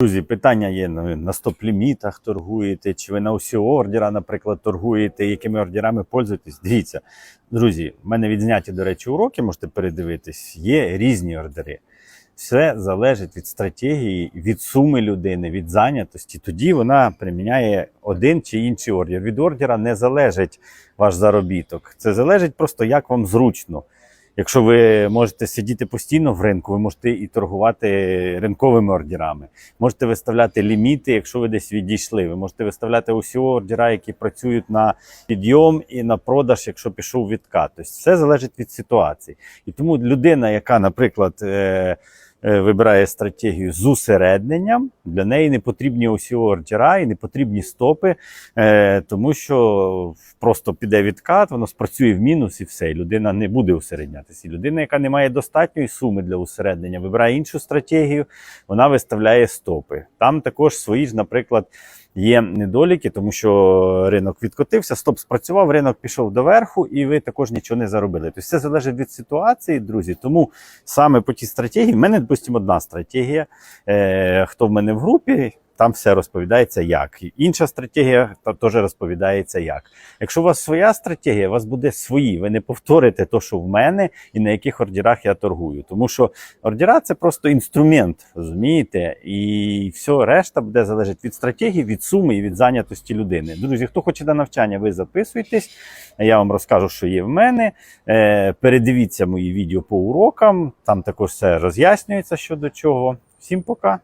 Друзі, питання є на стоп-лімітах торгуєте, чи ви на усі ордера, наприклад, торгуєте, якими ордерами пользуєтесь. Дивіться, друзі, в мене відзняті, до речі, уроки, можете передивитись. Є різні ордери. Все залежить від стратегії, від суми людини, від зайнятості. Тоді вона приміняє один чи інший ордер. Від ордера не залежить ваш заробіток. Це залежить просто, як вам зручно. Якщо ви можете сидіти постійно в ринку, ви можете і торгувати ринковими ордерами. Можете виставляти ліміти, якщо ви десь відійшли. Ви можете виставляти усі ордера, які працюють на підйом і на продаж, якщо пішов відкат. Тобто все залежить від ситуації. І тому людина, яка, наприклад, е, вибирає стратегію з усередненням, для неї не потрібні усі ордера і не потрібні стопи, е, тому що просто піде відкат, воно спрацює в мінус і все. І людина не буде усереднятися. І людина, яка не має достатньої суми для усереднення, вибирає іншу стратегію, вона виставляє стопи. Там також свої ж, наприклад. Є недоліки, тому що ринок відкотився, стоп спрацював, ринок пішов доверху, і ви також нічого не заробили. Тобто все залежить від ситуації, друзі. Тому саме по тій стратегії, в мене, допустимо, одна стратегія. Е, хто в мене в групі, там все розповідається як. Інша стратегія теж розповідається як. Якщо у вас своя стратегія, у вас буде свої. Ви не повторите те, що в мене, і на яких ордерах я торгую. Тому що ордера це просто інструмент, розумієте? І все решта буде залежати від стратегії, від суми і від зайнятості людини. Друзі, хто хоче на навчання, ви записуйтесь. Я вам розкажу, що є в мене. Е, передивіться мої відео по урокам. Там також все роз'яснюється щодо чого. Всім пока.